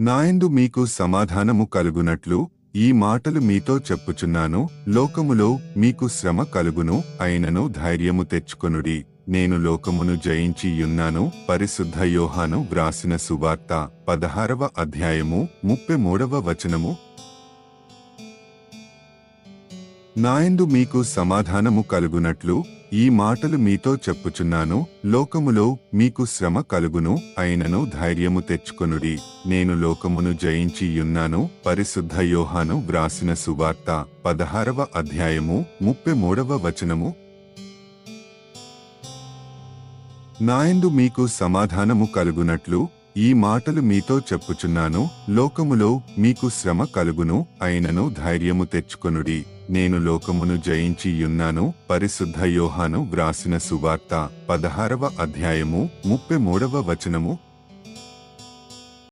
నాయందు మీకు సమాధానము కలుగునట్లు ఈ మాటలు మీతో చెప్పుచున్నాను. లోకములో మీకు శ్రమ కలుగును అయినను ధైర్యము తెచ్చుకొనుడి. నేను లోకమును జయించి యున్నాను పరిశుద్ధ యోహాను వ్రాసిన సువార్త పదహారవ అధ్యాయము ముప్పై మూడవ వచనము. నాయందు మీకు సమాధానము కలుగునట్లు ఈ మాటలు మీతో చెప్పుచున్నాను లోకములో మీకు శ్రమ కలుగును అయినను ధైర్యము తెచ్చుకొనుడి. నేను లోకమును జయించియున్నాను పరిశుద్ధ యోహాను వ్రాసిన సువార్త పదహారవ అధ్యాయము ముప్పై మూడవ వచనము. నాయందు మీకు సమాధానము కలుగునట్లు ఈ మాటలు మీతో చెప్పుచున్నాను లోకములో మీకు శ్రమ కలుగును అయినను ధైర్యము తెచ్చుకొనుడి. నేను లోకమును జయించియున్నాను పరిశుద్ధ యోహాను వ్రాసిన సువార్త పదహారవ అధ్యాయము ముప్పై మూడవ వచనము